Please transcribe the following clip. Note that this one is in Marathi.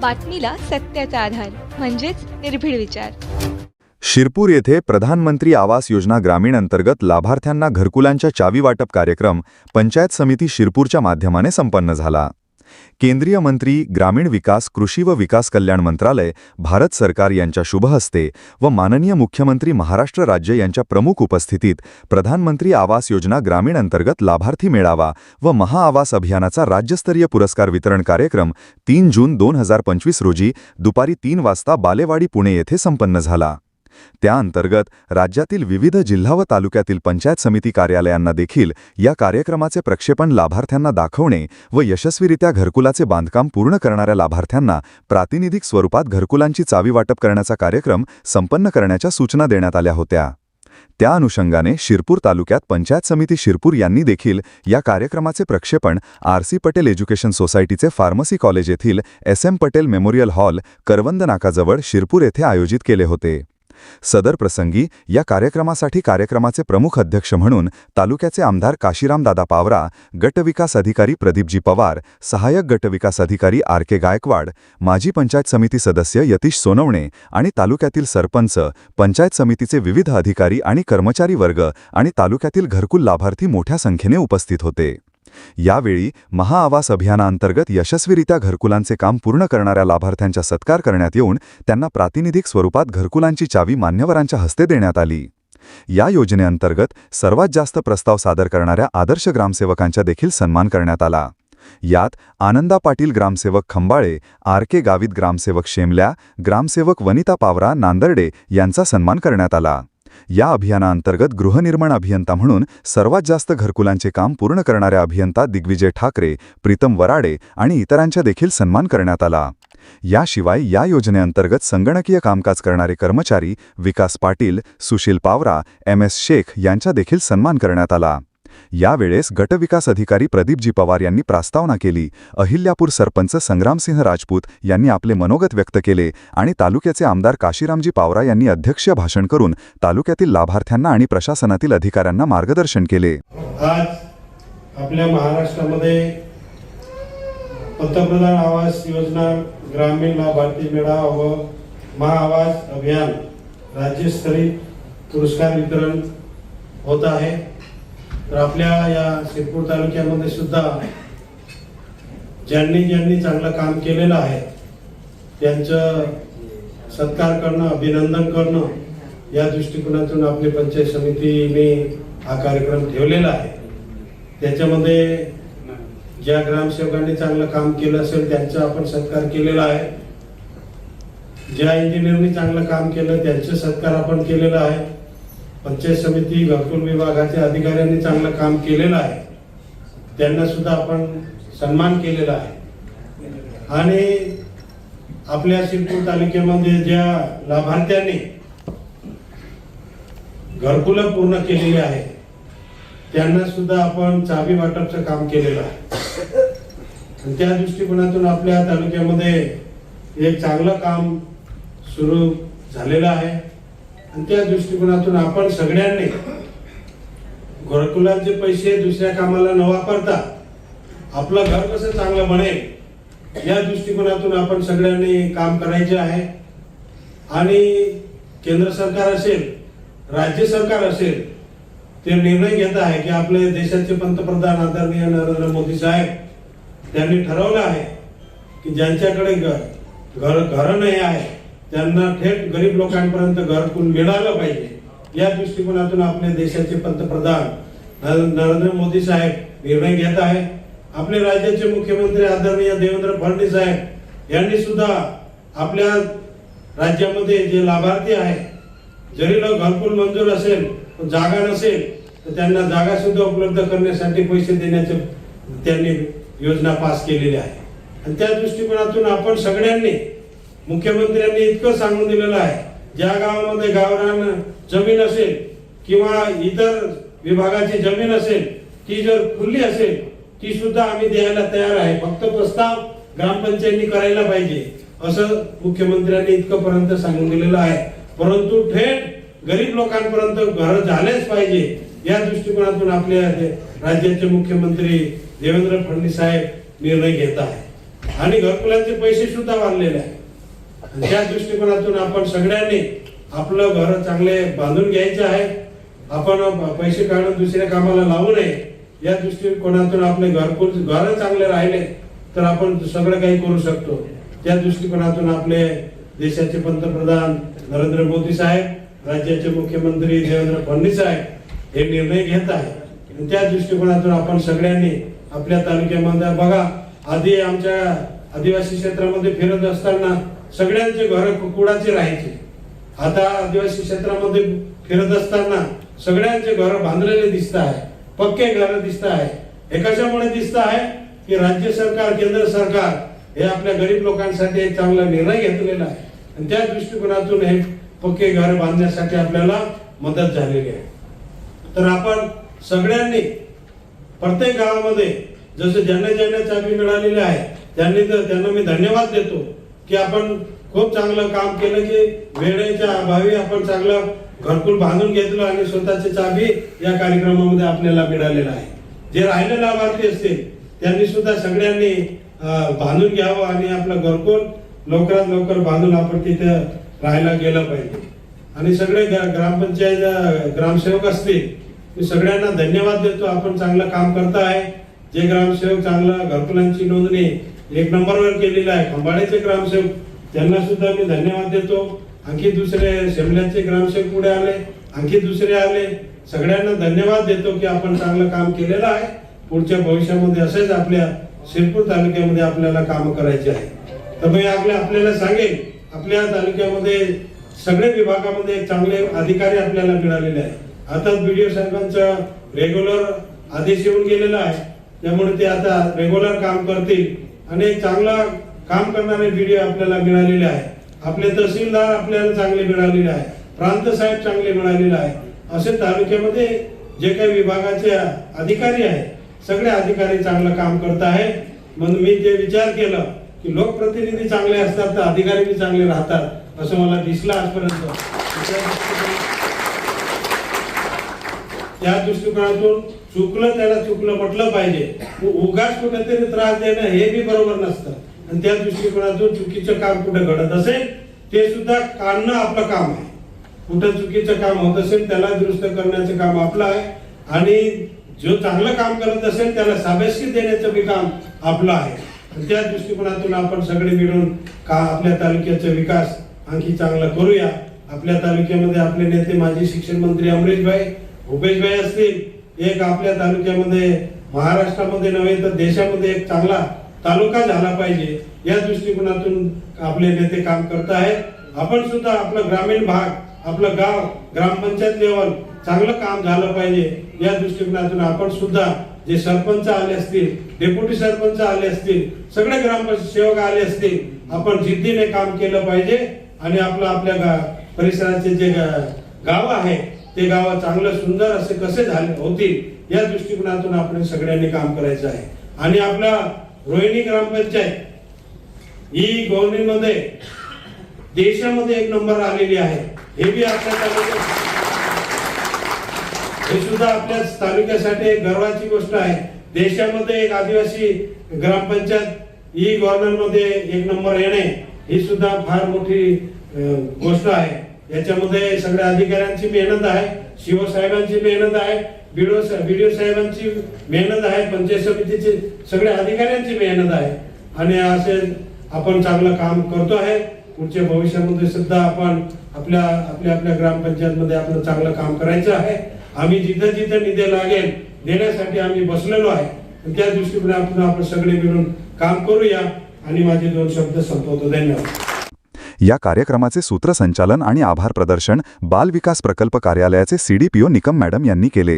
बातमीला सत्याचा आधार म्हणजेच निर्भीड विचार. शिरपूर येथे प्रधानमंत्री आवास योजना ग्रामीण अंतर्गत लाभार्थ्यांना घरकुलांच्या चावी वाटप कार्यक्रम पंचायत समिती शिरपूरच्या माध्यमाने संपन्न झाला. केंद्रीय मंत्री ग्रामीण विकास कृषी व विकास कल्याण मंत्रालय भारत सरकार यांच्या शुभ हस्ते व माननीय मुख्यमंत्री महाराष्ट्र राज्य यांच्या प्रमुख उपस्थितीत प्रधानमंत्री आवास योजना ग्रामीण अंतर्गत लाभार्थी मेळावा व महाआवास अभियानाचा राज्यस्तरीय पुरस्कार वितरण कार्यक्रम तीन जून दोन हजार पंचवीस रोजी दुपारी तीन वाजता बालेवाडी पुणे येथे संपन्न झाला. त्याअंतर्गत राज्यातील विविध जिल्हा व तालुक्यातील पंचायत समिती कार्यालयांना देखील या कार्यक्रमाचे प्रक्षेपण लाभार्थ्यांना दाखवणे व यशस्वीरित्या घरकुलाचे बांधकाम पूर्ण करणाऱ्या लाभार्थ्यांना प्रातिनिधिक स्वरूपात घरकुलांची चावी वाटप करण्याचा कार्यक्रम संपन्न करण्याच्या सूचना देण्यात आल्या होत्या. त्या अनुषंगाने शिरपूर तालुक्यात पंचायत समिती शिरपूर यांनी देखील या कार्यक्रमाचे प्रक्षेपण आर सी पटेल एज्युकेशन सोसायटीचे फार्मसी कॉलेज येथील S M Patel memorial hall Karwand नाकाजवळ Shirpur येथे आयोजित केले होते. सदर प्रसंगी या कार्यक्रमासाठी कार्यक्रमाचे प्रमुख अध्यक्ष म्हणून तालुक्याचे आमदार काशीरामदादा पावरा गटविकास अधिकारी प्रदीपजी पवार सहाय्यक गटविकास अधिकारी आर के गायकवाड माजी पंचायत समिती सदस्य यतीश सोनवणे आणि तालुक्यातील सरपंच पंचायत समितीचे विविध अधिकारी आणि कर्मचारी वर्ग आणि तालुक्यातील घरकुल लाभार्थी मोठ्या संख्येने उपस्थित होते. यावेळी महाआवास अभियानाअंतर्गत यशस्वीरित्या घरकुलांचे काम पूर्ण करणाऱ्या लाभार्थ्यांचा सत्कार करण्यात येऊन त्यांना प्रातिनिधिक स्वरूपात घरकुलांची चावी मान्यवरांच्या हस्ते देण्यात आली. या योजनेअंतर्गत सर्वात जास्त प्रस्ताव सादर करणाऱ्या आदर्श ग्रामसेवकांचा देखील सन्मान करण्यात आला. यात आनंदा पाटील ग्रामसेवक खंबाळे आर के गावित ग्रामसेवक शेमल्या ग्रामसेवक वनिता पावरा नांदर्डे यांचा सन्मान करण्यात आला. या अभियानाअंतर्गत गृहनिर्माण अभियंता म्हणून सर्वात जास्त घरकुलांचे काम पूर्ण करणाऱ्या अभियंता दिग्विजय ठाकरे प्रीतम वराडे आणि इतरांचा देखील सन्मान करण्यात आला. याशिवाय या योजनेअंतर्गत संगणकीय कामकाज करणारे कर्मचारी विकास पाटील सुशील पावरा एम एस शेख यांचा देखील सन्मान करण्यात आला. यावेळेस गटविकास अधिकारी प्रदीपजी पवार यांनी प्रस्तावना केली. अहिल्यापूर सरपंच संग्रामसिंह राजपूत यांनी आपले मनोगत व्यक्त केले आणि तालुक्याचे आमदार काशीरामजी पावरा यांनी अध्यक्षीय भाषण करून तालुक्यातील लाभार्थ्यांना आणि प्रशासनातील अधिकाऱ्यांना मार्गदर्शन केले. आज आपल्या महाराष्ट्रामध्ये पंतप्रधान आवास योजना ग्रामीण लाभार्थी मेळा व महाआवास अभियान राज्यस्तरीय पुरस्कार वितरण होत आहे. तर आपल्या या शिरपूर तालुक्यामध्ये सुद्धा ज्यांनी ज्यांनी चांगलं काम केलेलं आहे त्यांचं सत्कार करणं अभिनंदन करणं या दृष्टिकोनातून आपली पंचायत समितीने हा कार्यक्रम ठेवलेला आहे. त्याच्यामध्ये ज्या ग्रामसेवकांनी चांगलं काम केलं असेल त्यांचा आपण सत्कार केलेला आहे. ज्या इंजिनियरनी चांगलं काम केलं त्यांचं सत्कार आपण केलेला आहे. पंचायत समिती घरकुल विभागाच्या अधिकाऱ्यांनी चांगलं काम केलेलं आहे. त्यांना सुद्धा आपण सन्मान केलेला आहे. आणि आपल्या शिरपूर तालुक्यामध्ये ज्या लाभार्थ्यांनी घरकुलं पूर्ण केलेली आहे त्यांना सुद्धा आपण चावी वाटपचं काम केलेलं आहे. आणि त्या दृष्टिकोनातून आपल्या तालुक्यामध्ये एक चांगलं काम सुरू झालेलं आहे. आणि त्या दृष्टिकोनातून आपण सगळ्यांनी घरकुलाचे पैसे दुसऱ्या कामाला न वापरता आपलं घर कसं चांगलं बनेल या दृष्टिकोनातून आपण सगळ्यांनी काम करायचे आहे. आणि केंद्र सरकार असेल राज्य सरकार असेल ते निर्णय घेत आहे की आपले देशाचे पंतप्रधान आदरणीय नरेंद्र मोदी साहेब त्यांनी ठरवलं आहे की ज्यांच्याकडे घर घर घरं नाही आहे त्यांना थेट गरीब लोकांपर्यंत घरातून मिळालं पाहिजे. या दृष्टिकोनातून आपल्या देशाचे पंतप्रधान नर- नरेंद्र मोदी साहेब निर्णय घेत आहे आपले राज्याचे मुख्यमंत्री आदरणीय देवेंद्र फडणवीस साहेब यांनी सुद्धा आपल्या राज्यामध्ये जे लाभार्थी आहे जरी लोक घरकुल मंजूर असेल पण जागा नसेल तर त्यांना जागा सुद्धा उपलब्ध करण्यासाठी पैसे देण्याचे त्यांनी योजना पास केलेली आहे. आणि त्या दृष्टिकोनातून आपण सगळ्यांनी मुख्यमंत्र्यांनी इतकं सांगून दिलेलं आहे. ज्या गावामध्ये गावरान जमीन असेल किंवा इतर विभागाची जमीन असेल ती जर खुली असेल ती सुद्धा आम्ही द्यायला तयार आहे. फक्त प्रस्ताव ग्रामपंचायतनी करायला पाहिजे असं मुख्यमंत्र्यांनी इतकं पर्यंत सांगून दिलेलं आहे. परंतु थेट गरीब लोकांपर्यंत घर झालेच पाहिजे या दृष्टिकोनातून आपल्या राज्याचे मुख्यमंत्री देवेंद्र फडणवीस साहेब निर्णय घेत आहे आणि घरकुलांचे पैसे सुद्धा वाढलेले आहे त्या दृष्टिकोनातून आपण सगळ्यांनी आपलं घर चांगले बांधून घ्यायचं आहे. आपण पैसे काढून दुसऱ्या कामाला लावू नये. या दृष्टिकोनातून आपले घरकुल घर चांगले राहिले तर आपण सगळं काही करू शकतो. त्या दृष्टिकोनातून आपले देशाचे पंतप्रधान नरेंद्र मोदी साहेब राज्याचे मुख्यमंत्री देवेंद्र फडणवीस साहेब हे निर्णय घेत आहे त्या दृष्टिकोनातून आपण सगळ्यांनी आपल्या तालुक्यामध्ये बघा आधी आमच्या आदिवासी क्षेत्रामध्ये फिरत असताना सगळ्यांचे घर कुकुडाचे राहायचे. आता आदिवासी क्षेत्रामध्ये फिरत असताना सगळ्यांचे घर बांधलेले दिसत आहे पक्के घर दिसत आहे. हे कशामुळे दिसत आहे? की राज्य सरकार केंद्र सरकार हे आपल्या गरीब लोकांसाठी एक चांगला निर्णय घेतलेला आहे. आणि त्या दृष्टिकोनातून हे पक्के घर बांधण्यासाठी आपल्याला मदत झालेली आहे. तर आपण सगळ्यांनी प्रत्येक गावामध्ये जसं ज्यांना ज्यांना चाबी मिळालेली आहे त्यांनी तर त्यांना मी धन्यवाद देतो. की आपण खूप चांगलं काम केलं की वेळेच्या अभावी आपण चांगलं घरकुल बांधून घेतलं आणि स्वतःची चाबी या कार्यक्रमामध्ये आपल्याला मिळालेलं आहे. जे राहिले लाभार्थी असतील त्यांनी सुद्धा सगळ्यांनी बांधून घ्यावं आणि आपलं घरकुल लवकरात लवकर बांधून आपण तिथं राहायला गेलं पाहिजे. आणि सगळे ग्रामपंचायत ग्रामसेवक असतील मी सगळ्यांना धन्यवाद देतो. आपण चांगलं काम करताय. जे ग्रामसेवक चांगलं घरकुलांची नोंदणी एक नंबरवर केलेली आहे खंबाळ्याचे ग्रामसेवक त्यांना सुद्धा मी धन्यवाद देतो. आणखी दुसरे शेमल्याचे ग्रामसेवक पुढे आले आणखी दुसरे आले. सगळ्यांना धन्यवाद देतो की आपण चांगलं काम केलेलं आहे. पुढच्या भविष्यामध्ये असेच आपल्या शिरपूर तालुक्यामध्ये आपल्याला काम करायचे आहे. तर मी आपल्या आपल्याला सांगेन आपल्या तालुक्यामध्ये सगळे विभागामध्ये चांगले अधिकारी आपल्याला मिळालेले आहे आता बीडीओ साहेबांचं रेग्युलर आदेश येऊन गेलेला आहे. त्यामुळे ते आता रेग्युलर काम करतील. आणि चांगला काम करणारे बीडीओ आपल्याला मिळालेले आहे. आपले तहसीलदार आपल्याला चांगले मिळालेले आहे. प्रांत साहेब चांगले मिळालेले आहे. असे तालुक्यामध्ये जे काही विभागाचे अधिकारी आहेत सगळे अधिकारी चांगलं काम करत आहे म्हणून मी जे विचार केलं की लोकप्रतिनिधी चांगले असतात तर अधिकारी बी चांगले राहतात असं मला दिसलं आजपर्यंत. त्या दृष्टिकोनातून- चुकलं त्याला चुकलं म्हटलं पाहिजे. उगाच कुठेतरी त्रास देणं हे बी बरोबर नसतं. आणि त्या दृष्टिकोनातून चुकीचं काम कुठं घडत असेल ते सुद्धा काढणं आपलं काम आहे. कुठं चुकीचं काम होत असेल त्याला दुरुस्त करण्याचं काम आपलं आहे. आणि जो चांगलं काम करत असेल त्याला साबेसकी देण्याचं बी काम आपलं आहे. आणि त्या दृष्टिकोनातून आपण सगळे मिळून का आपल्या तालुक्याचा विकास आणखी चांगला करूया? आपल्या तालुक्यामध्ये आपले नेते माजी शिक्षण मंत्री अमरीशभाई भूपेशभाई असतील एक आपल्या तालुक्यामध्ये महाराष्ट्रामध्ये नव्हे तर देशामध्ये एक चांगला तालुका झाला पाहिजे या दृष्टिकोनातून आपले नेते काम करत आहेत. आपण सुद्धा आपलं ग्रामीण भाग आपलं गाव ग्रामपंचायत लेवल चांगलं काम झालं पाहिजे या दृष्टिकोनातून आपण सुद्धा जे सरपंच आले असतील डेप्युटी सरपंच आले असतील सगळे ग्रामसेवक आले असतील आपण जिद्दीने काम केलं पाहिजे. आणि आपलं आपल्या गा- परिसराचे जे गाव आहे ते गाव चांगलं सुंदर असे कसे झाले होतील या दृष्टिकोनातून आपण सगळ्यांनी काम करायचं आहे. आणि आपला रोहिणी ग्रामपंचायत ही गव्हर्नमेंटमध्ये देशामध्ये एक नंबर आलेली आहे. हे बी आपल्या हे सुद्धा आपल्या तालुक्यासाठी एक गर्वाची गोष्ट आहे. देशामध्ये एक आदिवासी ग्रामपंचायत ई गव्हर्नरमध्ये एक नंबर येणे ही सुद्धा फार मोठी गोष्ट आहे. याच्यामध्ये सगळ्या अधिकाऱ्यांची मेहनत आहे शिवसाहेबांची मेहनत आहे बीडो बीडीओ साहेबांची मेहनत आहे पंचायत समितीची सगळ्या अधिकाऱ्यांची मेहनत आहे. आणि असे आपण चांगलं काम करतो आहे. पुढच्या भविष्यामध्ये सुद्धा आपण आपल्या आपल्या आपल्या ग्रामपंचायतमध्ये आपलं चांगलं काम करायचं आहे. आम्ही जिथं जिथं निधी लागेल देण्यासाठी आम्ही बसलेलो आहे. त्या दृष्टिकोनातून आपण सगळे मिळून काम करूया. आणि माझे दोन शब्द संपवतो. धन्यवाद. या कार्यक्रमाचे सूत्रसंचालन आणि आभार प्रदर्शन बाल विकास प्रकल्प कार्यालयाचे सीडीपीओ निकम मॅडम यांनी केले.